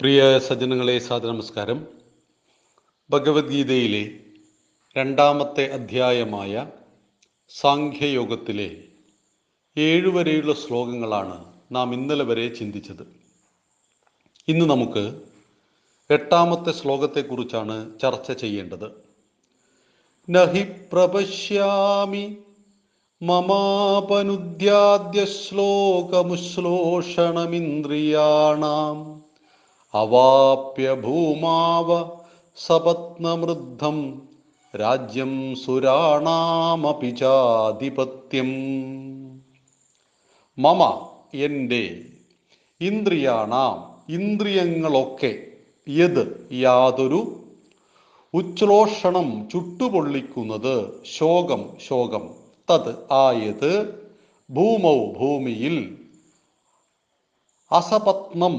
പ്രിയ സജ്ജനങ്ങളെ നമസ്കാരം. ഭഗവത്ഗീതയിലെ രണ്ടാമത്തെ അധ്യായമായ സാഖ്യയോഗത്തിലെ ഏഴുവരെയുള്ള ശ്ലോകങ്ങളാണ് നാം ഇന്നലെ വരെ ചിന്തിച്ചത്. ഇന്ന് നമുക്ക് എട്ടാമത്തെ ശ്ലോകത്തെക്കുറിച്ചാണ് ചർച്ച ചെയ്യേണ്ടത്. നഹി പ്രപശ്യാമി മമാപനുദ്യാദ്യ ശ്ലോകമുശ്ലോഷണമിന്ദ്രിയാണാം. അവാപ്യ ഭൂമാവ സപത്നമൃദ്ധം രാജ്യം സുരാണാമപി ചാധിപത്യം മമ എന്റെ ഇന്ദ്രിയാണാം ഇന്ദ്രിയങ്ങളൊക്കെ യത് യാതൊരു ഉച്ഛ്ലോഷണം ചുട്ടുപൊള്ളിക്കുന്നത് ശോകം ശോകം. തത് ആയത് ഭൂമൗ ഭൂമിയിൽ അസപത്നം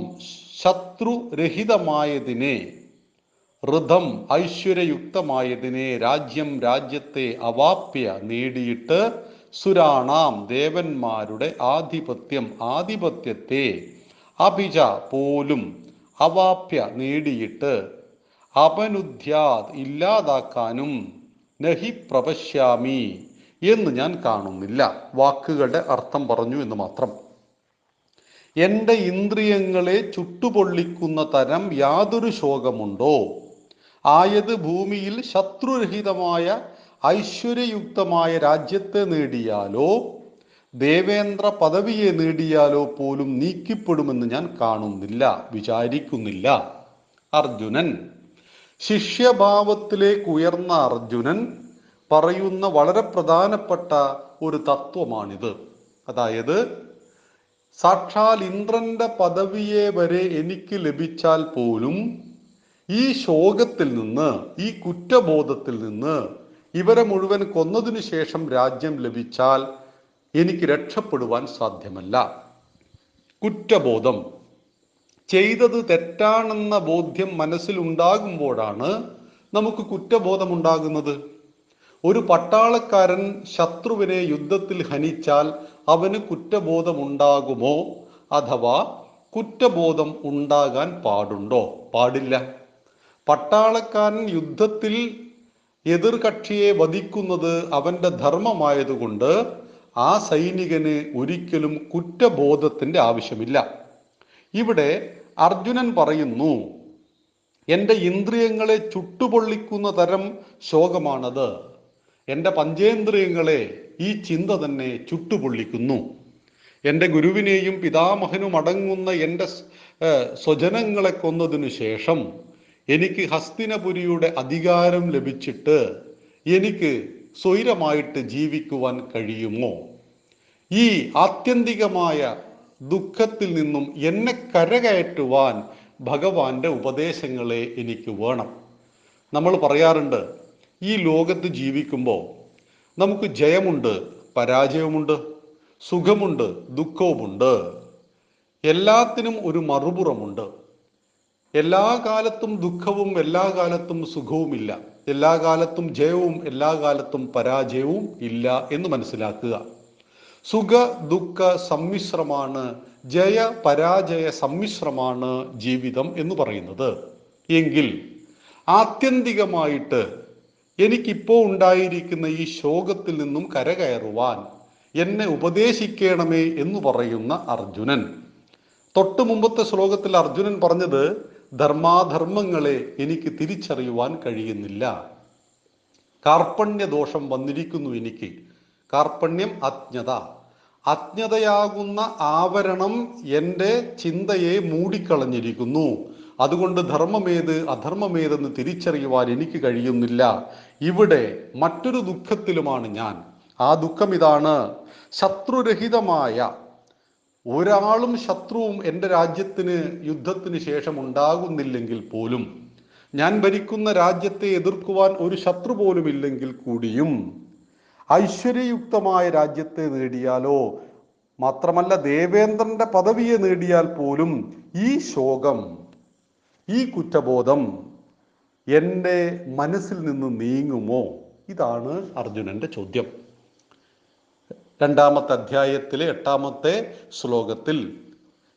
ശത്രുരഹിതമായതിനെ ഋതം ഐശ്വര്യയുക്തമായതിനെ രാജ്യം രാജ്യത്തെ അവാപ്യ നേടിയിട്ട് സുരാണാം ദേവന്മാരുടെ ആധിപത്യം ആധിപത്യത്തെ അഭിജ പോലും അവാപ്യ നേടിയിട്ട് അപനുദ്യാത് ഇല്ലാതാക്കാനും നഹി പ്രപശ്യാമി എന്ന് ഞാൻ കാണുന്നില്ല. വാക്കുകളുടെ അർത്ഥം പറഞ്ഞു എന്ന് മാത്രം. എന്റെ ഇന്ദ്രിയങ്ങളെ ചുട്ടുപൊള്ളിക്കുന്ന തരം യാതൊരു ശോകമുണ്ടോ? ആയത് ഭൂമിയിൽ ശത്രുരഹിതമായ ഐശ്വര്യയുക്തമായ രാജ്യത്തെ നേടിയാലോ? ദേവേന്ദ്ര പദവിയെ നേടിയാലോ പോലും നീക്കിപ്പെടുമെന്ന് ഞാൻ കാണുന്നില്ല വിചാരിക്കുന്നില്ല. അർജുനൻ ശിഷ്യഭാവത്തിലേക്ക് ഉയർന്ന അർജുനൻ പറയുന്ന വളരെ പ്രധാനപ്പെട്ട ഒരു തത്വമാണിത്. അതായത് സാക്ഷാൽ ഇന്ദ്രന്റെ പദവിയെ വരെ എനിക്ക് ലഭിച്ചാൽ പോലും ഈ ശോകത്തിൽ നിന്ന് ഈ കുറ്റബോധത്തിൽ നിന്ന് ഇവരെ മുഴുവൻ കൊന്നതിനു ശേഷം രാജ്യം ലഭിച്ചാൽ എനിക്ക് രക്ഷപ്പെടുവാൻ സാധ്യമല്ല. കുറ്റബോധം. ചെയ്തത് തെറ്റാണെന്ന ബോധ്യം മനസ്സിലുണ്ടാകുമ്പോഴാണ് നമുക്ക് കുറ്റബോധം ഉണ്ടാകുന്നത് ഒരു പട്ടാളക്കാരൻ ശത്രുവിനെ യുദ്ധത്തിൽ ഹനിച്ചാൽ അവന് കുറ്റബോധമുണ്ടാകുമോ? അഥവാ കുറ്റബോധം ഉണ്ടാകാൻ പാടുണ്ടോ? പാടില്ല. പട്ടാളക്കാരൻ യുദ്ധത്തിൽ എതിർകക്ഷിയെ വധിക്കുന്നത് അവന്റെ ധർമ്മമായതുകൊണ്ട് ആ സൈനികന് ഒരിക്കലും കുറ്റബോധത്തിന്റെ ആവശ്യമില്ല. ഇവിടെ അർജുനൻ പറയുന്നു എന്റെ ഇന്ദ്രിയങ്ങളെ ചുട്ടുപൊള്ളിക്കുന്ന തരം ശോകമാണത്. എന്റെ പഞ്ചേന്ദ്രിയങ്ങളെ ഈ ചിന്ത തന്നെ ചുട്ടുപൊള്ളിക്കുന്നു. എന്റെ ഗുരുവിനെയും പിതാമഹനും അടങ്ങുന്ന എന്റെ സ്വജനങ്ങളെ കൊന്നതിനു ശേഷം എനിക്ക് ഹസ്തിനപുരിയുടെ അധികാരം ലഭിച്ചിട്ട് എനിക്ക് സ്വൈരമായിട്ട് ജീവിക്കുവാൻ കഴിയുമോ? ഈ ആത്യന്തികമായ ദുഃഖത്തിൽ നിന്നും എന്നെ കരകയറ്റുവാൻ ഭഗവാന്റെ ഉപദേശങ്ങളെ എനിക്ക് വേണം. നമ്മൾ പറയാറുണ്ട് ഈ ലോകത്ത് ജീവിക്കുമ്പോൾ നമുക്ക് ജയമുണ്ട് പരാജയമുണ്ട് സുഖമുണ്ട് ദുഃഖവുമുണ്ട്. എല്ലാത്തിനും ഒരു മറുപുറമുണ്ട്. എല്ലാ കാലത്തും ദുഃഖവും എല്ലാ കാലത്തും സുഖവുമില്ല. എല്ലാ കാലത്തും ജയവും എല്ലാ കാലത്തും പരാജയവും ഇല്ല എന്ന് മനസ്സിലാക്കുക. സുഖ ദുഃഖ സമ്മിശ്രമാണ് ജയ പരാജയ സമ്മിശ്രമാണ് ജീവിതം എന്ന് പറയുന്നത്. എങ്കിൽ ആത്യന്തികമായിട്ട് എനിക്കിപ്പോൾ ഉണ്ടായിരിക്കുന്ന ഈ ശോകത്തിൽ നിന്നും കരകയറുവാൻ എന്നെ ഉപദേശിക്കണമേ എന്ന് പറയുന്ന അർജുനൻ. തൊട്ടു മുമ്പത്തെ ശ്ലോകത്തിൽ അർജുനൻ പറഞ്ഞത് ധർമാധർമ്മങ്ങളെ എനിക്ക് തിരിച്ചറിയുവാൻ കഴിയുന്നില്ല. കാർപ്പണ്യദോഷം വന്നിരിക്കുന്നു എനിക്ക്. കാർപ്പണ്യം അജ്ഞത. അജ്ഞതയാകുന്ന ആവരണം എന്റെ ചിന്തയെ മൂടിക്കളഞ്ഞിരിക്കുന്നു. അതുകൊണ്ട് ധർമ്മമേത് അധർമ്മമേതെന്ന് തിരിച്ചറിയുവാൻ എനിക്ക് കഴിയുന്നില്ല. ഇവിടെ മറ്റൊരു ദുഃഖത്തിലുമാണ് ഞാൻ. ആ ദുഃഖം ഇതാണ് ശത്രുരഹിതമായ ഒരാളും ശത്രുവും എന്റെ രാജ്യത്തിന് യുദ്ധത്തിന് ശേഷം ഉണ്ടാകുന്നില്ലെങ്കിൽ പോലും ഞാൻ ഭരിക്കുന്ന രാജ്യത്തെ എതിർക്കുവാൻ ഒരു ശത്രു പോലും ഇല്ലെങ്കിൽ കൂടിയും ഐശ്വര്യയുക്തമായ രാജ്യത്തെ നേടിയാലോ? മാത്രമല്ല ദേവേന്ദ്രന്റെ പദവിയെ നേടിയാൽ പോലും ഈ ശോകം ഈ കുറ്റബോധം എന്റെ മനസ്സിൽ നിന്ന് നീങ്ങുമോ? ഇതാണ് അർജുനന്റെ ചോദ്യം. രണ്ടാമത്തെ അധ്യായത്തിലെ എട്ടാമത്തെ ശ്ലോകത്തിൽ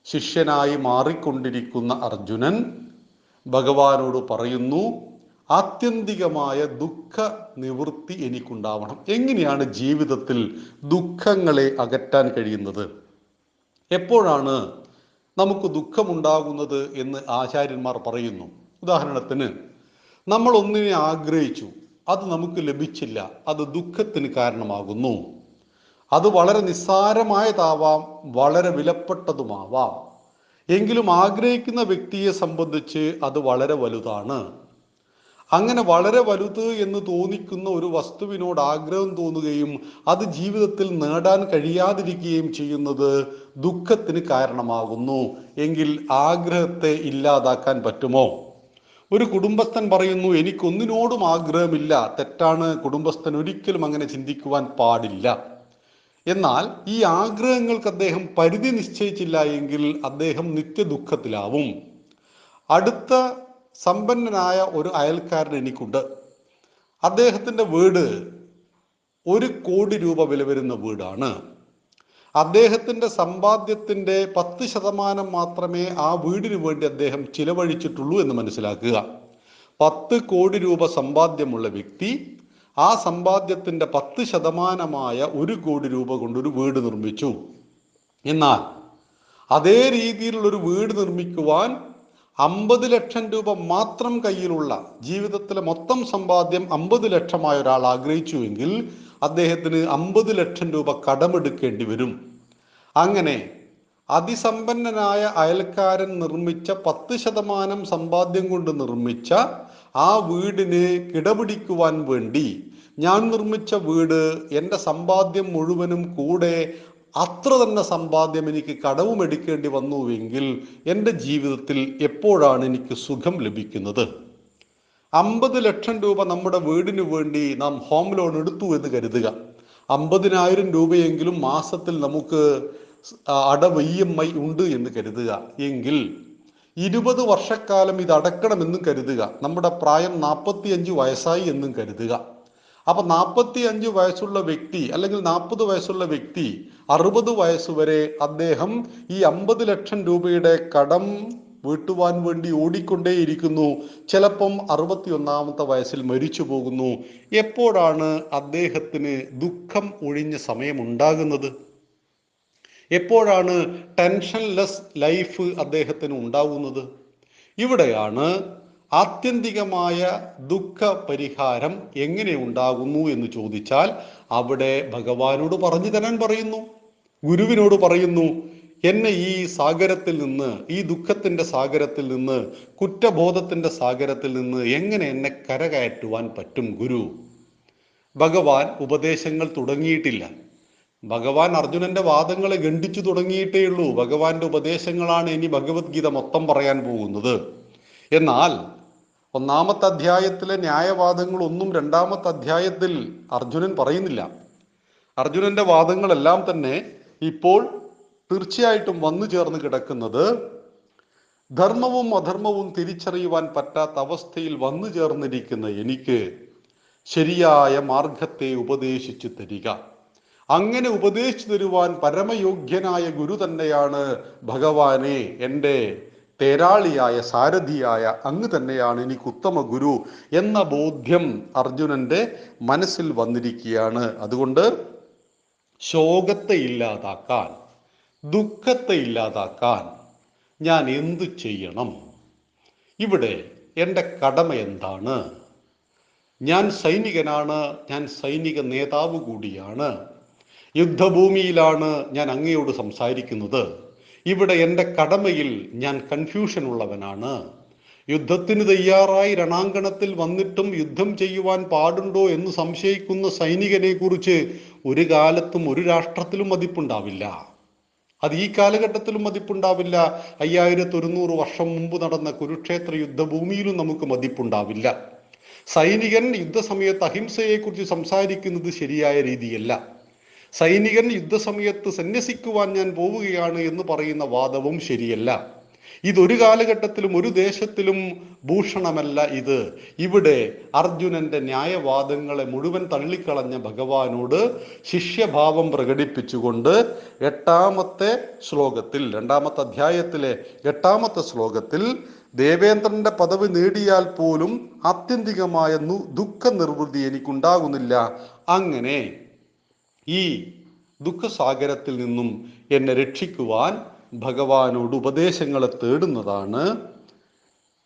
ശിഷ്യനായി മാറിക്കൊണ്ടിരിക്കുന്ന അർജുനൻ ഭഗവാനോട് പറയുന്നു ആത്യന്തികമായ ദുഃഖ നിവൃത്തി എനിക്കുണ്ടാവണം. എങ്ങനെയാണ് ജീവിതത്തിൽ ദുഃഖങ്ങളെ അകറ്റാൻ കഴിയുന്നത്? എപ്പോഴാണ് നമുക്ക് ദുഃഖമുണ്ടാകുന്നത് എന്ന് ആചാര്യന്മാർ പറയുന്നു. ഉദാഹരണത്തിന് നമ്മൾ ഒന്നിനെ ആഗ്രഹിച്ചു അത് നമുക്ക് ലഭിച്ചില്ല അത് ദുഃഖത്തിന് കാരണമാകുന്നു. അത് വളരെ നിസ്സാരമായതാവാം വളരെ വിലപ്പെട്ടതുമാവാം. എങ്കിലും ആഗ്രഹിക്കുന്ന വ്യക്തിയെ സംബന്ധിച്ച് അത് വളരെ വലുതാണ്. അങ്ങനെ വളരെ വലുത് എന്ന് തോന്നിക്കുന്ന ഒരു വസ്തുവിനോട് ആഗ്രഹം തോന്നുകയും അത് ജീവിതത്തിൽ നേടാൻ കഴിയാതിരിക്കുകയും ചെയ്യുന്നത് ദുഃഖത്തിന് കാരണമാകുന്നു. എങ്കിൽ ആഗ്രഹത്തെ ഇല്ലാതാക്കാൻ പറ്റുമോ? ഒരു കുടുംബസ്ഥൻ പറയുന്നു എനിക്കൊന്നിനോടും ആഗ്രഹമില്ല. തെറ്റാണ്. കുടുംബസ്ഥൻ ഒരിക്കലും അങ്ങനെ ചിന്തിക്കുവാൻ പാടില്ല. എന്നാൽ ഈ ആഗ്രഹങ്ങൾക്ക് അദ്ദേഹം പരിധി നിശ്ചയിച്ചില്ല എങ്കിൽ അദ്ദേഹം നിത്യ ദുഃഖത്തിലാവും അടുത്ത സമ്പന്നനായ ഒരു അയൽക്കാരൻ എനിക്കുണ്ട്. അദ്ദേഹത്തിന്റെ വീട് ഒരു കോടി രൂപ വില വരുന്ന വീടാണ്. അദ്ദേഹത്തിന്റെ സമ്പാദ്യത്തിന്റെ പത്ത് ശതമാനം മാത്രമേ ആ വീടിന് വേണ്ടി അദ്ദേഹം ചിലവഴിച്ചിട്ടുള്ളൂ എന്ന് മനസ്സിലാക്കുക. പത്ത് കോടി രൂപ സമ്പാദ്യമുള്ള വ്യക്തി ആ സമ്പാദ്യത്തിന്റെ പത്ത് ശതമാനമായ ഒരു കോടി രൂപ കൊണ്ടൊരു വീട് നിർമ്മിച്ചു. എന്നാൽ അതേ രീതിയിലുള്ളൊരു വീട് നിർമ്മിക്കുവാൻ അമ്പത് ലക്ഷം രൂപ മാത്രം കയ്യിലുള്ള ജീവിതത്തിലെ മൊത്തം സമ്പാദ്യം അമ്പത് ലക്ഷമായ ഒരാൾ ആഗ്രഹിച്ചുവെങ്കിൽ അദ്ദേഹത്തിന് അമ്പത് ലക്ഷം രൂപ കടമെടുക്കേണ്ടി വരും. അങ്ങനെ അതിസമ്പന്നനായ അയൽക്കാരൻ നിർമ്മിച്ച പത്ത് ശതമാനം സമ്പാദ്യം കൊണ്ട് നിർമ്മിച്ച ആ വീടിന് കിടപിടിക്കുവാൻ വേണ്ടി ഞാൻ നിർമ്മിച്ച വീട് എന്റെ സമ്പാദ്യം മുഴുവനും കൂടെ അത്ര തന്നെ സമ്പാദ്യം എനിക്ക് കടവും എടുക്കേണ്ടി വന്നുവെങ്കിൽ എന്റെ ജീവിതത്തിൽ എപ്പോഴാണ് എനിക്ക് സുഖം ലഭിക്കുന്നത്? അമ്പത് ലക്ഷം രൂപ നമ്മുടെ വീടിനു വേണ്ടി നാം ഹോം ലോൺ എടുത്തു എന്ന് കരുതുക. അമ്പതിനായിരം രൂപയെങ്കിലും മാസത്തിൽ നമുക്ക് അടവ് ഇ എം ഐ ഉണ്ട് എന്ന് കരുതുക. എങ്കിൽ ഇരുപത് വർഷക്കാലം ഇത് അടക്കണമെന്നും കരുതുക. നമ്മുടെ പ്രായം നാൽപ്പത്തി അഞ്ച് വയസ്സായി എന്നും കരുതുക. അപ്പൊ നാൽപ്പത്തി അഞ്ച് വയസ്സുള്ള വ്യക്തി അല്ലെങ്കിൽ നാൽപ്പത് വയസ്സുള്ള വ്യക്തി അറുപത് വയസ്സ് വരെ അദ്ദേഹം ഈ അമ്പത് ലക്ഷം രൂപയുടെ കടം വീട്ടുവാൻ വേണ്ടി ഓടിക്കൊണ്ടേയിരിക്കുന്നു. ചിലപ്പം അറുപത്തി ഒന്നാമത്തെ വയസ്സിൽ മരിച്ചു പോകുന്നു. എപ്പോഴാണ് അദ്ദേഹത്തിന് ദുഃഖം ഒഴിഞ്ഞ സമയമുണ്ടാകുന്നത് എപ്പോഴാണ് ടെൻഷൻലെസ് ലൈഫ് അദ്ദേഹത്തിന് ഉണ്ടാവുന്നത്? ഇവിടെയാണ് ആത്യന്തികമായ ദുഃഖ പരിഹാരം എങ്ങനെ ഉണ്ടാകുന്നു എന്ന് ചോദിച്ചാൽ അവിടെ ഭഗവാനോട് പറഞ്ഞു തരാൻ പറയുന്നു. ഗുരുവിനോട് പറയുന്നു എന്നെ ഈ സാഗരത്തിൽ നിന്ന് ഈ ദുഃഖത്തിന്റെ സാഗരത്തിൽ നിന്ന് കുറ്റബോധത്തിന്റെ സാഗരത്തിൽ നിന്ന് എങ്ങനെ എന്നെ കരകയറ്റുവാൻ പറ്റും ഗുരു? ഭഗവാൻ ഉപദേശങ്ങൾ തുടങ്ങിയിട്ടില്ല. ഭഗവാൻ അർജുനന്റെ വാദങ്ങളെ ഖണ്ഡിച്ചു തുടങ്ങിയിട്ടേ ഉള്ളൂ. ഭഗവാന്റെ ഉപദേശങ്ങളാണ് ഇനി ഭഗവത്ഗീത മൊത്തം പറയാൻ പോകുന്നത്. എന്നാൽ ഒന്നാമത്തെ അധ്യായത്തിലെ ന്യായവാദങ്ങളൊന്നും രണ്ടാമത്തെ അധ്യായത്തിൽ അർജുനൻ പറയുന്നില്ല. അർജുനന്റെ വാദങ്ങളെല്ലാം തന്നെ ഇപ്പോൾ തീർച്ചയായിട്ടും വന്നു ചേർന്ന് കിടക്കുന്നത് ധർമ്മവും അധർമ്മവും തിരിച്ചറിയുവാൻ പറ്റാത്ത അവസ്ഥയിൽ വന്നു ചേർന്നിരിക്കുന്ന എനിക്ക് ശരിയായ മാർഗത്തെ ഉപദേശിച്ചു തരിക. അങ്ങനെ ഉപദേശിച്ചു തരുവാൻ പരമയോഗ്യനായ ഗുരു തന്നെയാണ് ഭഗവാനെ. എന്റെ തേരാളിയായ സാരഥിയായ അങ്ങ് തന്നെയാണ് എനിക്ക് ഉത്തമ ഗുരു എന്ന ബോധ്യം അർജുനന്റെ മനസ്സിൽ വന്നിരിക്കുകയാണ്. അതുകൊണ്ട് ശോകത്തെ ഇല്ലാതാക്കാൻ ദുഃഖത്തെ ഇല്ലാതാക്കാൻ ഞാൻ എന്തു ചെയ്യണം? ഇവിടെ എന്റെ കടമ എന്താണ്? ഞാൻ സൈനികനാണ് ഞാൻ സൈനിക നേതാവ് കൂടിയാണ്. യുദ്ധഭൂമിയിലാണ് ഞാൻ അങ്ങയോട് സംസാരിക്കുന്നത്. ഇവിടെ എന്റെ കടമയിൽ ഞാൻ കൺഫ്യൂഷൻ ഉള്ളവനാണ്. യുദ്ധത്തിന് തയ്യാറായി രണാങ്കണത്തിൽ വന്നിട്ടും യുദ്ധം ചെയ്യുവാൻ പാടുണ്ടോ എന്ന് സംശയിക്കുന്ന സൈനികനെ കുറിച്ച് ഒരു കാലത്തും ഒരു രാഷ്ട്രത്തിലും മതിപ്പുണ്ടാവില്ല. അത് ഈ കാലഘട്ടത്തിലും മതിപ്പുണ്ടാവില്ല. അയ്യായിരത്തി ഒരുന്നൂറ് വർഷം മുമ്പ് നടന്ന കുരുക്ഷേത്ര യുദ്ധഭൂമിയിലും നമുക്ക് മതിപ്പുണ്ടാവില്ല. സൈനികൻ യുദ്ധസമയത്ത് അഹിംസയെക്കുറിച്ച് സംസാരിക്കുന്നത് ശരിയായ രീതിയല്ല. സൈനികൻ യുദ്ധസമയത്ത് സന്യസിക്കുവാൻ ഞാൻ പോവുകയാണ് എന്ന് പറയുന്ന വാദവും ശരിയല്ല. ഇതൊരു കാലഘട്ടത്തിലും ഒരു ദേശത്തിലും ഭൂഷണമല്ല ഇത്. ഇവിടെ അർജുനന്റെ ന്യായവാദങ്ങളെ മുഴുവൻ തള്ളിക്കളഞ്ഞ ഭഗവാനോട് ശിഷ്യഭാവം പ്രകടിപ്പിച്ചുകൊണ്ട് എട്ടാമത്തെ ശ്ലോകത്തിൽ രണ്ടാമത്തെ അധ്യായത്തിലെ എട്ടാമത്തെ ശ്ലോകത്തിൽ ദേവേന്ദ്രന്റെ പദവി നേടിയാൽ പോലും ആത്യന്തികമായ ദുഃഖ നിർവൃതി എനിക്കുണ്ടാകുന്നില്ല. അങ്ങനെ ഈ ദുഃഖസാഗരത്തിൽ നിന്നും എന്നെ രക്ഷിക്കുവാൻ ഭഗവാനോട് ഉപദേശങ്ങളെ തേടുന്നതാണ്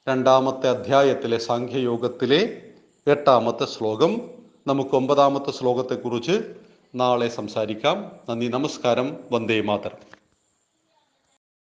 രണ്ടാമത്തെ അധ്യായത്തിലെ സാഖ്യയോഗത്തിലെ എട്ടാമത്തെ ശ്ലോകം. നമുക്ക് ഒമ്പതാമത്തെ ശ്ലോകത്തെക്കുറിച്ച് നാളെ സംസാരിക്കാം. നന്ദി നമസ്കാരം. വന്ദേ മാതരം.